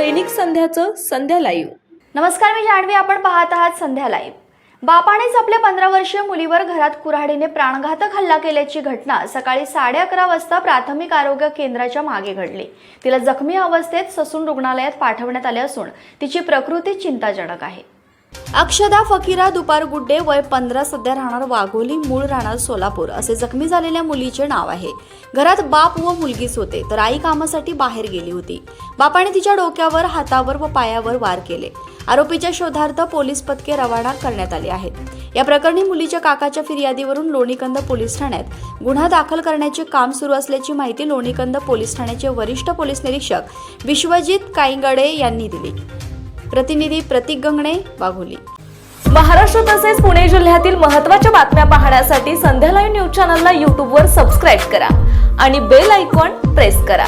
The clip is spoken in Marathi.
दैनिक संध्याचं संध्या लाईव्ह नमस्कार मी जाणवी आपण पाहत आहात संध्या लाईव्ह बापानेच आपल्या पंधरा वर्षीय मुलीवर घरात कुऱ्हाडीने प्राणघातक हल्ला केल्याची घटना सकाळी साडे अकरा वाजता प्राथमिक आरोग्य केंद्राच्या मागे घडली. तिला जखमी अवस्थेत ससून रुग्णालयात पाठवण्यात आले असून तिची प्रकृती चिंताजनक आहे. अक्षदा फकीरा दुपार गुड्डे वय पंधरा सध्या राहणार वाघोली मूळ राहणार सोलापूर. असे जखमी झालेल्या मुलीचे नाव आहे. घरात बाप व मुलगीच होते तर आई कामासाठी बाहेर गेली होती. बापाने तिच्या डोक्यावर हातावर व पायावर वार केले. आरोपीच्या शोधार्थ पोलीस पथके रवाना करण्यात आली आहेत. या प्रकरणी मुलीच्या काकाच्या फिर्यादीवरून लोणीकंद पोलीस ठाण्यात गुन्हा दाखल करण्याचे काम सुरू असल्याची माहिती लोणीकंद पोलीस ठाण्याचे वरिष्ठ पोलीस निरीक्षक विश्वजित काईंगडे यांनी दिली. प्रतिनिधी प्रतीक गंगणे वाघोली. महाराष्ट्र तसेच पुणे जिल्ह्यातील महत्त्वाच्या बातम्या पाहण्यासाठी संध्या लाईव्ह न्यूज चॅनलला यूट्यूबवर सबस्क्राईब करा आणि बेल आयकॉन प्रेस करा.